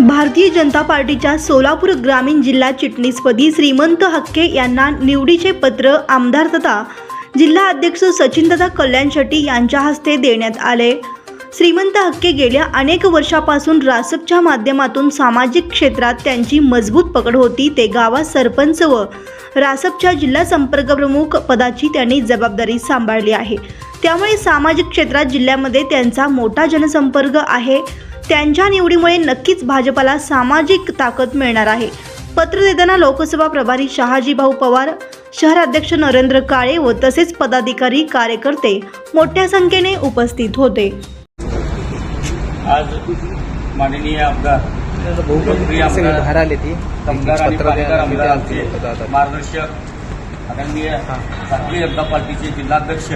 भारतीय जनता पार्टीच्या सोलापूर ग्रामीण जिल्हा चिटणीसपदी श्रीमंत हक्के यांना निवडीचे पत्र आमदार तथा जिल्हा अध्यक्ष सचिनदादा कल्याण शेट्टी यांच्या हस्ते देण्यात आले. श्रीमंत हक्के गेल्या अनेक वर्षापासून रासपच्या माध्यमातून सामाजिक क्षेत्रात त्यांची मजबूत पकड होती ते गावात सरपंच व रासपच्या जिल्हा संपर्कप्रमुख पदाची त्यांनी जबाबदारी सांभाळली आहे. त्यामुळे सामाजिक क्षेत्रात जिल्ह्यामध्ये त्यांचा मोठा जनसंपर्क आहे. त्यांच्या निवडीमुळे नक्कीच भाजपाला सामाजिक ताकद मिळणार आहे. पत्र देताना लोकसभा प्रभारी शहाजी भाऊ पवार शहराध्यक्ष नरेंद्र काळे व तसेच पदाधिकारी कार्यकर्ते मोठ्या संख्येने उपस्थित होते. आज माननीय आमदार. मार्गदर्शक आदरणीय भारतीय जनता पार्टीचे जिल्हाध्यक्ष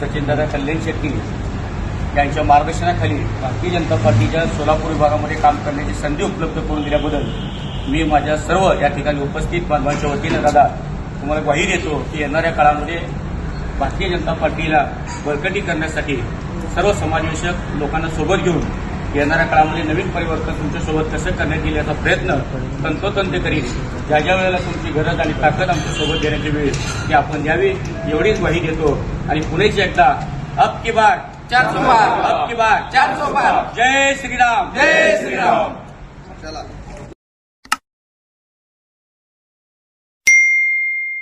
सचिनदादा कल्याण शेट्टी यांच्या मार्गदर्शनाखाली भारतीय जनता पार्टीच्या सोलापूर विभागामध्ये काम करण्याची संधी उपलब्ध करून दिल्याबद्दल मी माझ्या सर्व या ठिकाणी उपस्थित बांधवांच्या वतीनं दादा तुम्हाला ग्वाही देतो की येणाऱ्या काळामध्ये भारतीय जनता पार्टीला बळकटी करण्यासाठी सर्व समाजविषयक लोकांना सोबत घेऊन येणाऱ्या काळामध्ये नवीन परिवर्तन तुमच्यासोबत कसं करण्यात येईल याचा प्रयत्न तंतोतंत करीन. ज्या ज्या वेळेला तुमची गरज आणि ताकद आमच्यासोबत देण्याची वेळ ती आपण द्यावी एवढीच ग्वाही देतो. आणि पुणेच एकदा अब की बार! चार सौ पार अब की बार चार सौ पार जय श्रीराम. जय श्रीराम.